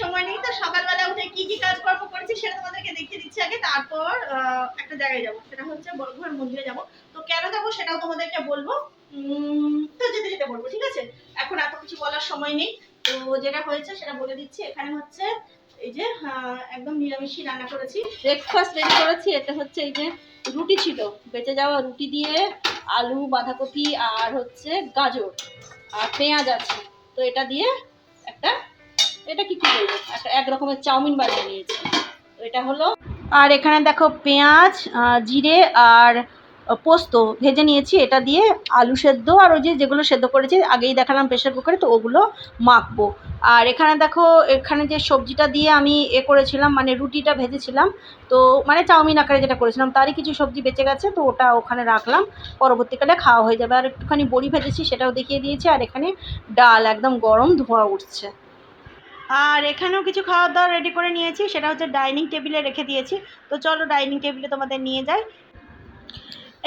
সময় নেই। তো সকালবেলা উঠে কি কি কাজকর্ম করেছি সেটা তোমাদেরকে দেখিয়ে দিচ্ছি আগে। তারপর একটা জায়গায় যাব। সেটা হচ্ছে বড়ঘর মন্দিরে যাব। তো কেন যাব সেটাও তোমাদেরকে বলব। তো যেতে যেতে বলব, ঠিক আছে? এখন এত কিছু বলার সময় নেই। তো যেটা হয়েছে সেটা বলে দিচ্ছি। এখানে হচ্ছে এই যে একদম নিরামিষই রান্না করেছি। ব্রেকফাস্ট রেডি করেছি। এটা হচ্ছে এই যে রুটি ছিল। বেঁচে যাওয়া রুটি দিয়ে আলু, বাঁধাকপি আর হচ্ছে গাজর আর পেঁয়াজ আছে। তো এটা দিয়ে একটা, এটা কি কি বলব? একটা এক রকমের চাউমিন বানিয়ে নিয়েছি। তো এটা হলো আর এখানে দেখো পেঁয়াজ জিরে আর পোস্ত ভেজে নিয়েছি, এটা দিয়ে আলু সেদ্ধ আর ওই যে যেগুলো সেদ্ধ করেছি, আগেই দেখালাম প্রেশার কুকারে, তো ওগুলো মাখবো। আর এখানে দেখো, এখানে যে সবজিটা দিয়ে আমি এ করেছিলাম মানে রুটিটা ভেজেছিলাম, তো মানে চাউমিন আকারে যেটা করেছিলাম, তারই কিছু সবজি বেঁচে গেছে, তো ওটা ওখানে রাখলাম, পরবর্তীকালে খাওয়া হয়ে যাবে। আর একটুখানি বড়ি ভেজেছি, সেটাও দেখিয়ে দিয়েছি, আর এখানে ডাল একদম গরম ধোয়া উঠছে। আর এখানেও কিছু খাওয়ার দাওয়া রেডি করে নিয়েছি, সেটা হচ্ছে ডাইনিং টেবিলে রেখে দিয়েছি, তো চলো ডাইনিং টেবিলে তোমাদের নিয়ে যাই।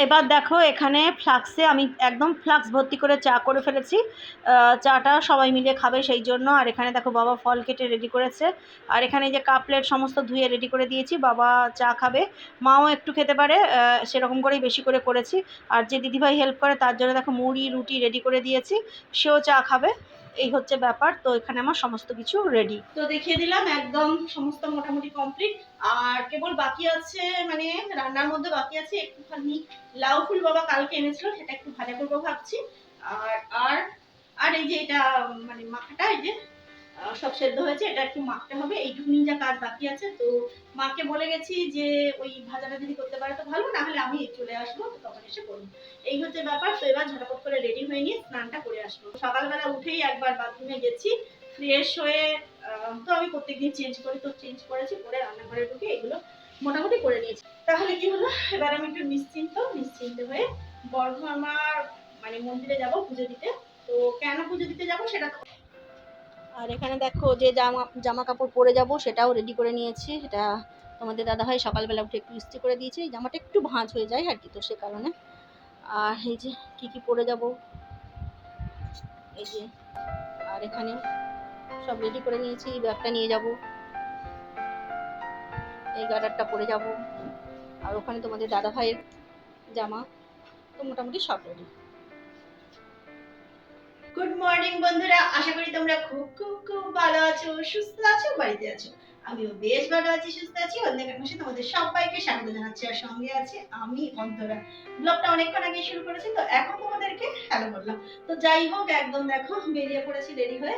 এবার দেখো এখানে ফ্লাক্সে আমি একদম ফ্লাক্স ভর্তি করে চা করে ফেলেছি। চাটা সবাই মিলে খাবে সেই জন্য। আর এখানে দেখো বাবা ফল কেটে রেডি করেছে। আর এখানে যে কাপ প্লেট সমস্ত ধুয়ে রেডি করে দিয়েছি, বাবা চা খাবে। মাও একটু খেতে পারে সেরকম করেই বেশি করে করেছি। আর যে দিদিভাই হেল্প করে, তার জন্য দেখো মুড়ি, রুটি রেডি করে দিয়েছি, সেও চা খাবে। এই হচ্ছে ব্যাপার। তো এখানে আমার সমস্ত কিছু রেডি তো দেখিয়ে দিলাম, একদম সমস্ত মোটামুটি কমপ্লিট আর কেবল বাকি আছে মানে রান্নার মধ্যে বাকি আছে একটুখানি লাউ ফুল বাবা কালকে এনেছিল, সেটা একটু ভাজা করব ভাবছি। আর আর আর এই যে এটা মানে মাখাটা, এই যে সব সেদ্ধ হয়েছে, এটা একটু মাখতে হবে। এইটুকুনি যা কাজ বাকি আছে, তো মাকে বলে গেছি যে, ওই ভাজাটা যদি করতে পারে তো ভালো না হলে আমি চলে আসব, তো তখন এসে করব। এই হচ্ছে ব্যাপার, তো এবার ঝটাপট করে রেডি হয়ে নিয়ে স্নানটা করে আসব। সকালবেলা উঠেই একবার বাথরুমে গেছি ফ্রেশ হয়ে তো আমি প্রত্যেকদিন চেঞ্জ করি, তো চেঞ্জ করেছি, করে রান্নাঘরে ঢুকে এগুলো মোটামুটি করে নিয়েছি। তাহলে কি হলো, এবার আমি একটু নিশ্চিন্ত নিশ্চিন্ত হয়ে বর্ধ আমার মানে মন্দিরে যাব পুজো দিতে। তো কেন পুজো দিতে যাব সেটা তো আর এখানে দেখো যে জামা জামা কাপড় পরে যাব, সেটাও রেডি করে নিয়েছি। সেটা তোমাদের দাদাভাই সকালবেলা উঠে একটু ইস্ত্রি করে দিয়েছে। এই জামাটা একটু ভাঁজ হয়ে যায় আর কি তো সে কারণে। আর এই যে কি কি পরে যাব? এই যে, আর এখানে সব রেডি করে নিয়েছি। এই ব্যাগটা নিয়ে যাব। এই গার্ডারটা পরে যাব। আর ওখানে তোমাদের দাদা ভাইয়ের জামা তো মোটামুটি সব রেডি গুড মর্নিং বন্ধুরা। আশা করি তোমরা খুব খুব খুব ভালো আছো, সুস্থ আছো, বাড়িতে আছো। আমিও বেশ ভালো আছি, সুস্থ আছি। অন্ধকার মাসে তোমাদের সবাইকে স্বাগত জানাচ্ছি, আর সঙ্গে আছে আমি অন্তরা। ব্লগটা অনেকক্ষণ আগে শুরু করেছি, তো এখন তোমাদেরকে হ্যালো বললাম। তো যাই হোক, একদম দেখো, বেরিয়ে পড়েছি রেডি হয়ে।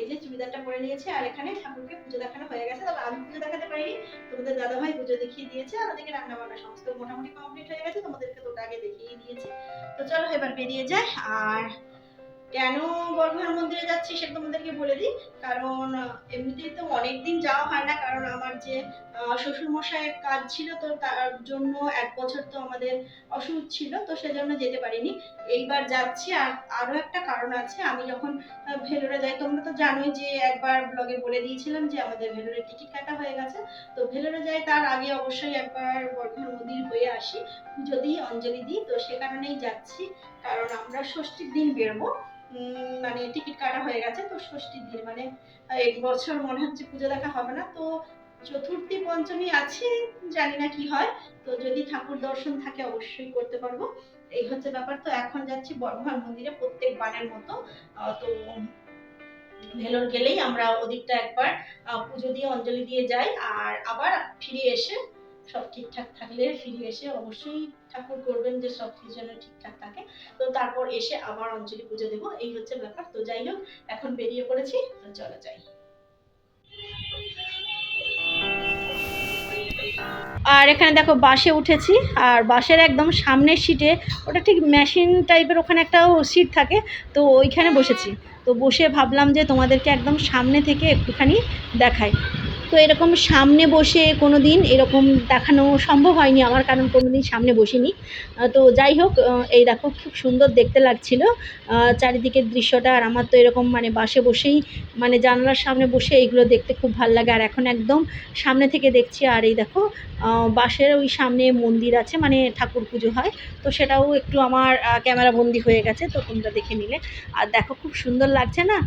এই যে চুড়িদারটা পরে নিয়েছে, আর এখানে ঠাকুরকে পুজো দেখানো হয়ে গেছে। তবে আমি পুজো দেখাতে পারিনি, তোমাদের দাদা ভাই পুজো দেখিয়ে দিয়েছে, আর ওদিকে রান্না বান্না সমস্ত মোটামুটি কমপ্লিট হয়ে গেছে, তোমাদেরকে তোটা আগে দেখিয়ে দিয়েছি। তো চলো এবার বেরিয়ে যাই, আর কেন বর্ধমান মন্দিরে যাচ্ছি সেটা তোমাদেরকে বলে দিই। কারণ, এমনিতেই তো অনেকদিন যাওয়া হয় না, কারণ আমার যে শ্বশুর মশাইয়ের কাজ ছিল তো তার জন্য এক বছর তো আমাদের অসুখ ছিল, তো সেজন্য যেতে পারিনি। এইবার যাচ্ছি আর আরও একটা কারণ আছে, আমি যখন ভেলোরে যাই, তোমরা তো জানোই যে একবার ব্লগে বলে দিয়েছিলাম যে আমাদের ভেলোরে টিকিট কাটা হয়ে গেছে। তো ভেলোরে যাই তার আগে অবশ্যই একবার বর্ধমান মন্দির হয়ে আসি। দিই, অঞ্জলি দিই, তো সে কারণেই যাচ্ছি। কারণ আমরা ষষ্ঠীর দিন বেরোবো। মানে টিকিট কাটা হয়ে গেছে, তো ষষ্ঠীর দিন মানে এক বছর মনে হচ্ছে পুজো দেখা হবে না, তো চতুর্থী, পঞ্চমী আছে, জানি না কি হয়, তো যদি ঠাকুর দর্শন থাকে অবশ্যই করতে পারব। এই হচ্ছে ব্যাপার, তো এখন যাচ্ছি বর্ধমান মন্দিরে প্রত্যেক বারের মতো তো ভেলোর গেলেই আমরা ওদিকটা একবার পুজো দিয়ে অঞ্জলি দিয়ে যাই, আর আবার ফিরে এসে সব ঠিকঠাক থাকলে ফিরে এসে অবশ্যই ঠাকুর করবেন যে সব কিছু যেন ঠিকঠাক থাকে। তো তারপর এসে আবার অঞ্জলি পুজো দেবো। এই হচ্ছে ব্যাপার। তো যাই হোক, এখন বেরিয়ে পড়েছি। তো চলো যাই। আর এখানে দেখো বাসে উঠেছি। আর বাসের একদম সামনের সিটে, ওটা ঠিক মেশিন টাইপের ওখানে একটা সিট থাকে, তো ওইখানে বসেছি। তো বসে ভাবলাম যে তোমাদেরকে একদম সামনে থেকে একটুখানি দেখাই। তো এরকম সামনে বসে কোনো দিন এরকম দেখানো সম্ভব হয়নি আমার, কারণ কোনো দিন সামনে বসিনি। তো যাই হোক এই দেখো খুব সুন্দর দেখতে লাগছিল। চারিদিকের দৃশ্যটা আর আমার তো এরকম মানে বাসে বসেই মানে জানলার সামনে বসে এইগুলো দেখতে খুব ভালো লাগে। আর এখন একদম সামনে থেকে দেখছি, আর এই দেখো বাসের ওই সামনে মন্দির আছে মানে ঠাকুর পুজো হয়। তো সেটাও একটু আমার ক্যামেরা বন্দি হয়ে গেছে, তো তোমরা দেখে নিলে। আর দেখো খুব সুন্দর লাগছে না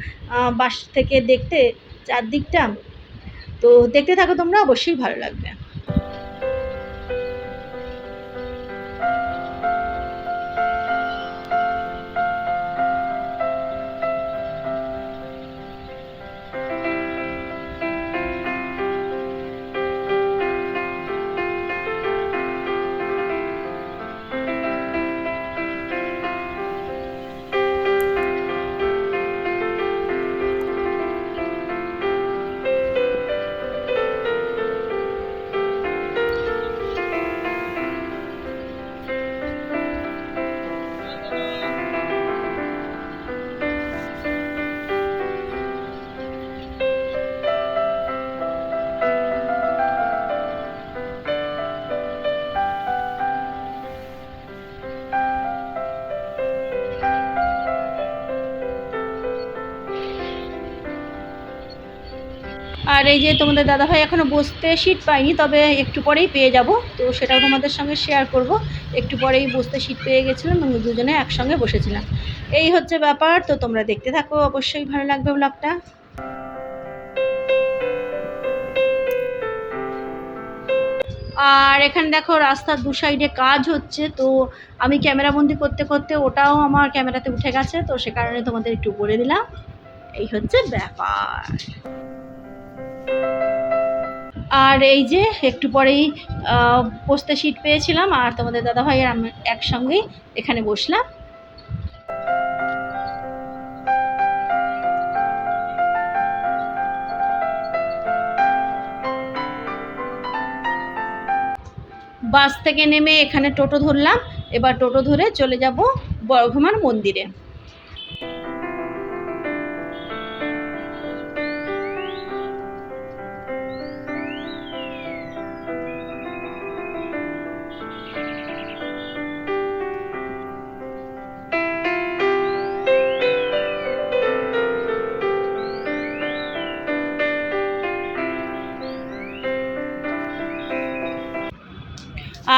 বাস থেকে দেখতে চারদিকটা তো দেখতে থাকো তোমরা অবশ্যই ভালো লাগবে। আর এই যে তোমাদের দাদাভাই এখনও বসতে সিট পাইনি তবে একটু পরেই পেয়ে যাব। তো সেটাও তোমাদের সঙ্গে শেয়ার করব। একটু পরেই বসতে সিট পেয়ে গেছিলাম এবং দুজনে একসঙ্গে বসেছিলাম। এই হচ্ছে ব্যাপার, তো তোমরা দেখতে থাকো, অবশ্যই ভালো লাগবে ব্লগটা আর এখানে দেখো, রাস্তার দু সাইডে কাজ হচ্ছে, তো আমি ক্যামেরা বন্দি করতে করতে ওটাও আমার ক্যামেরাতে উঠে গেছে, তো সে কারণে তোমাদের একটু বলে দিলাম। এই হচ্ছে ব্যাপার। আর এই যে একটু পরেই বসতে সিট পেয়েছিলাম, আর তোমাদের দাদাভাই আর আমি একসঙ্গেই এখানে বসলাম। বাস থেকে নেমে এখানে টোটো ধরলাম, এবার টোটো ধরে চলে যাব বর্ধমান মন্দিরে।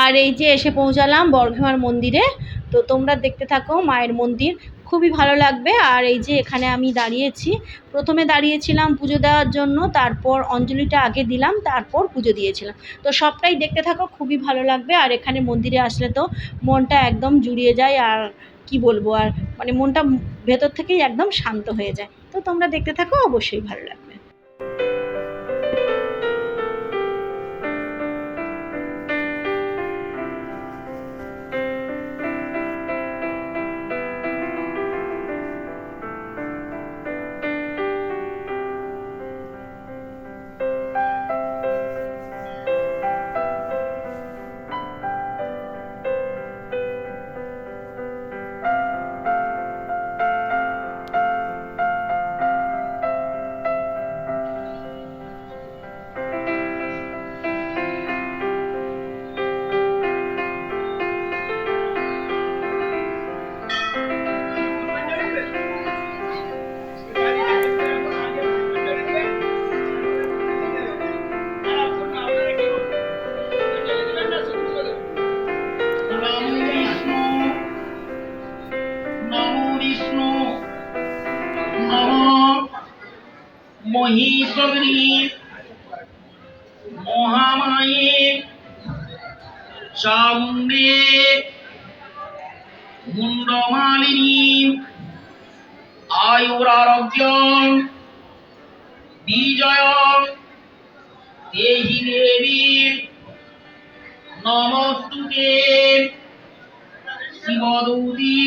আর এই যে এসে পৌঁছালাম বর্ধমান মন্দিরে, তো তোমরা দেখতে থাকো মায়ের মন্দির। খুবই ভালো লাগবে। আর এই যে এখানে আমি দাঁড়িয়েছি, প্রথমে দাঁড়িয়েছিলাম পুজো দেওয়ার জন্য, তারপর অঞ্জলিটা আগে দিলাম, তারপর পুজো দিয়েছিলাম। তো সবটাই দেখতে থাকো, খুবই ভালো লাগবে। আর এখানে মন্দিরে আসলে তো মনটা একদম জুড়িয়ে যায়, আর কি বলব, আর মানে মনটা ভেতর থেকেই একদম শান্ত হয়ে যায়। তো তোমরা দেখতে থাকো, অবশ্যই ভালো লাগবে। মহিষগ্রী মহামায়ে চামুণ্ডে মুন্ডমালিনী আয়ুরারোগ্য বিজয় দেহি দেবী নমস্তুতে শিবদূতি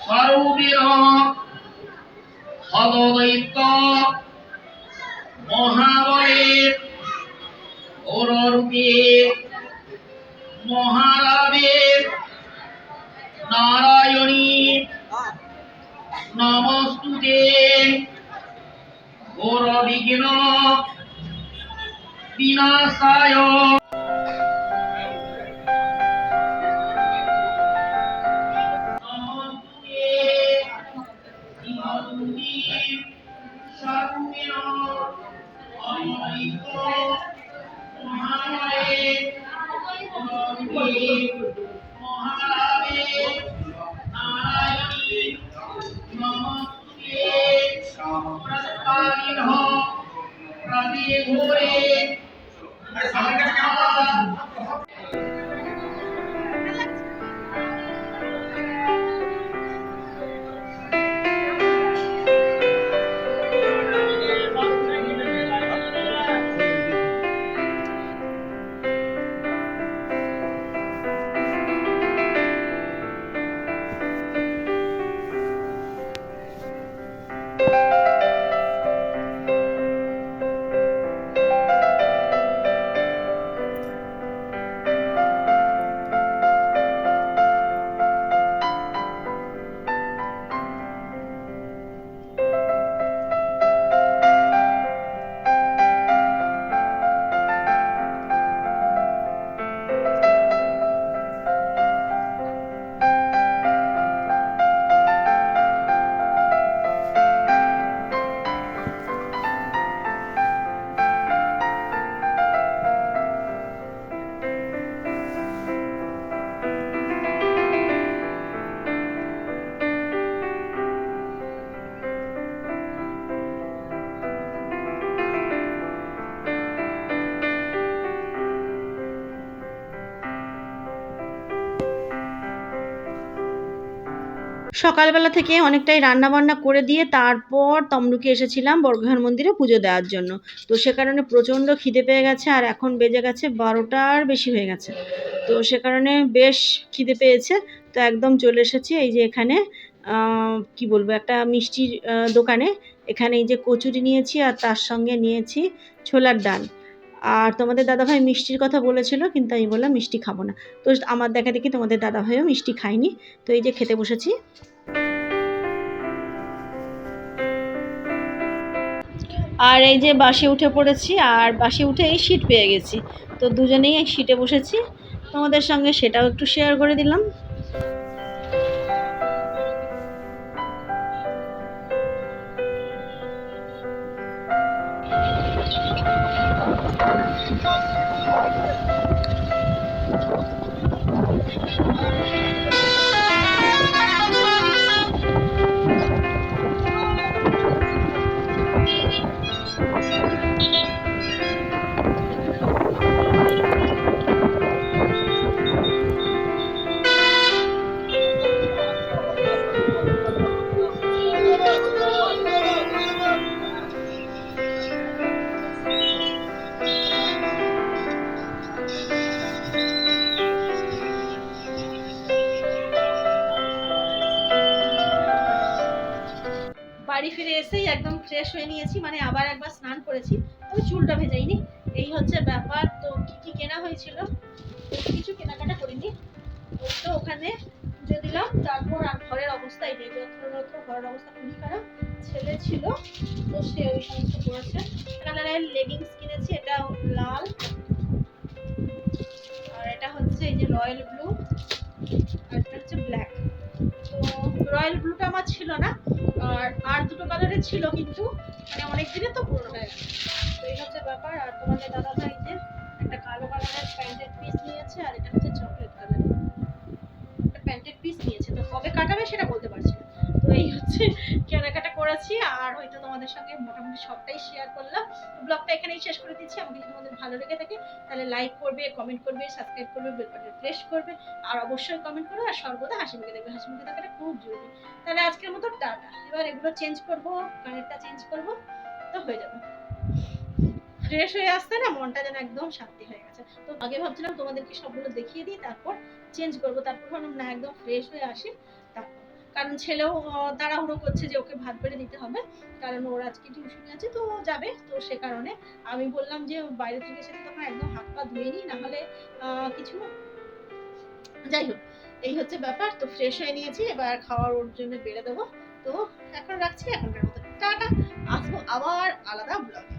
স্বরূপের হদদৈত্য মহাবলের ওররূপে মহারাবের নারায়ণী নমস্তুতে ঘোর বিঘ্ন বিনাশায় प्रसपालिनो प्रतिभूरे সকালবেলা থেকে অনেকটাই রান্না বান্না করে দিয়ে তারপর তমলুকে এসেছিলাম বর্গহার মন্দিরে পুজো দেওয়ার জন্য। তো সে কারণে প্রচণ্ড খিদে পেয়ে গেছে আর এখন বেজে গেছে বারোটার বেশি হয়ে গেছে। তো সে কারণে বেশ খিদে পেয়েছে। তো একদম চলে এসেছি এই যে এখানে কি বলব, একটা মিষ্টির দোকানে। এখানে এই যে কচুরি নিয়েছি আর তার সঙ্গে নিয়েছি ছোলার ডাল। আর তোমাদের দাদাভাই মিষ্টির কথা বলেছিল, কিন্তু আমি বললাম মিষ্টি খাব না। তো আমার দেখা দেখি তোমাদের দাদাভাইও মিষ্টি খায়নি। তো এই যে খেতে বসেছি। আর এই যে বাসে উঠে পড়েছি, আর বাসে উঠে এই সিট পেয়ে গেছি। তো দুজনেই এই সিটে বসেছি। তোমাদের সঙ্গে সেটাও একটু শেয়ার করে দিলাম। Thank you. ঘরের অবস্থা খুবই খারাপ ছেলে ছিল, তো সে ওই সমস্ত করেছে। কালারের লেগিংস কিনেছি, এটা লাল। আর এটা হচ্ছে এই যে রয়্যাল ব্লু আর এটা হচ্ছে ব্ল্যাক তো রয়্যাল ব্লুটা আমার ছিল না, আর আর দুটো কালারের ছিল কিন্তু মানে অনেক দিনে তো পুরনো হয়ে গেছে। তো এই হচ্ছে ব্যাপার, আর তোমাদের দাদা ভাই যে একটা কালো কালারের প্যান্টের পিস নিয়েছে, আর এটা হচ্ছে চকলেট কালার একটা প্যান্টের পিস নিয়েছে, তো কবে কাটাবে সেটা বলতে পারছি না। এই হচ্ছে কেনাকাটা করেছি আর হয়তো তোমাদের সঙ্গে মোটামুটি সবটাই শেয়ার করলাম। ব্লগটা এখানেই শেষ করে দিচ্ছি। আমাকে যদি তোমাদের ভালো লেগে থাকে, তাহলে লাইক করবে কমেন্ট করবে সাবস্ক্রাইব করবে বেল বাটন প্রেস করবে, আর অবশ্যই কমেন্ট করবে আর সর্বদা হাসি মুখে দেখবে। হাসি মুখে থাকাটা খুব জরুরি। তাহলে আজকের মতো টাটা। এবার এগুলো চেঞ্জ করব কানেরটা চেঞ্জ করব, তো হয়ে যাবে। ফ্রেশ হয়ে আসতে না মনটা যেন একদম শান্তি হয়ে গেছে। তো আগে ভাবছিলাম তোমাদেরকে সবগুলো দেখিয়ে দিই, তারপর চেঞ্জ করব। তারপর ভাবলাম, না, একদম ফ্রেশ হয়ে আসি। তারপর কারণ ছেলেও তাড়াহুড়ো করছে যে ওকে ভাত বেড়ে দিতে হবে। কারণ ওর আজকে টিউশন আছে তো ও যাবে। তো সে কারণে আমি বললাম যে বাইরে থেকে এসে তখন একদম হাত পা ধুয়ে নিই নাহলে আহ, কিছু যাই হোক এই হচ্ছে ব্যাপার। তো ফ্রেশ হয়ে নিয়েছি এবার খাওয়ার ওর জন্য বেড়ে দেবো। তো এখন রাখছি এখনকার মতো টাটা! আসব আবার আলাদা ব্লগে